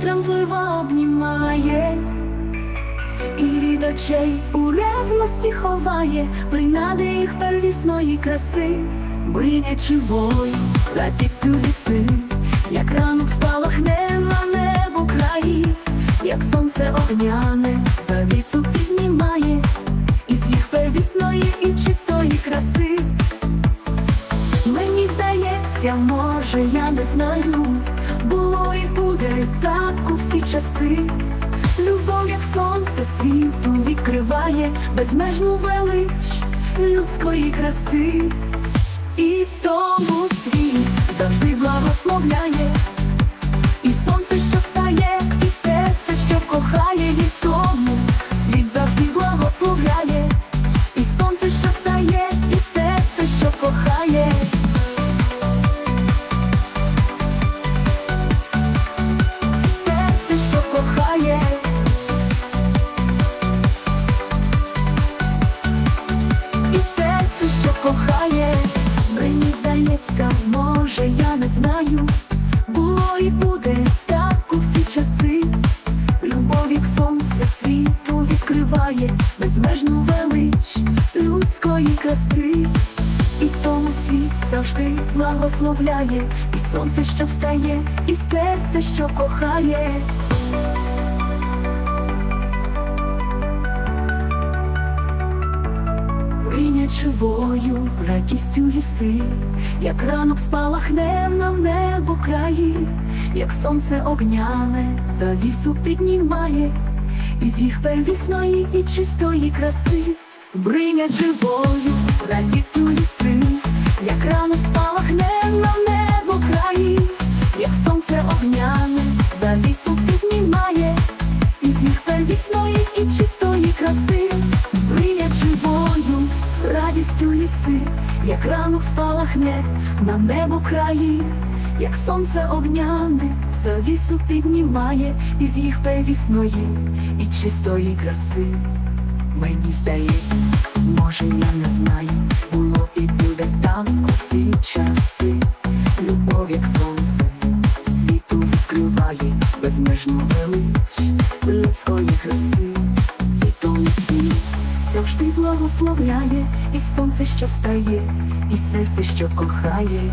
тремтливо обнімає, і від очей у ревності ховає принади їх первісної краси, бринячи вою, радістю ліси, як ранок спалахне на небо краї, як сонце огняне, завісу піднімає, із їх первісної і чистої краси. Мені здається, може, я не знаю, було і буде так у всі часи. Любов, як сонце світу відкриває безмежну велич людської краси. І мені здається, може, я не знаю, було і буде так у всі часи. Любов, як сонце світу відкриває безмежну велич людської краси. І тому світ завжди благословляє, і сонце, що встає, і серце, що кохає. Винячивою радістю ліси, як ранок спалахне на небо краї, як сонце огняне завісу піднімає, із їх первісної і чистої краси, бринять живою радістю ліси, як ранок спалахне на небо краї, як сонце огняне радістю як ранок спалахне на небо краї, як сонце огняне завісу піднімає із їх первісної і чистої краси. Мені здається, може я не знаю, було і буде там у всі часи. Любов, як сонце, світу відкриває безмежну велич людської краси. І тому світ завжди благословляє, і сонце, що встає, і серце, що кохає.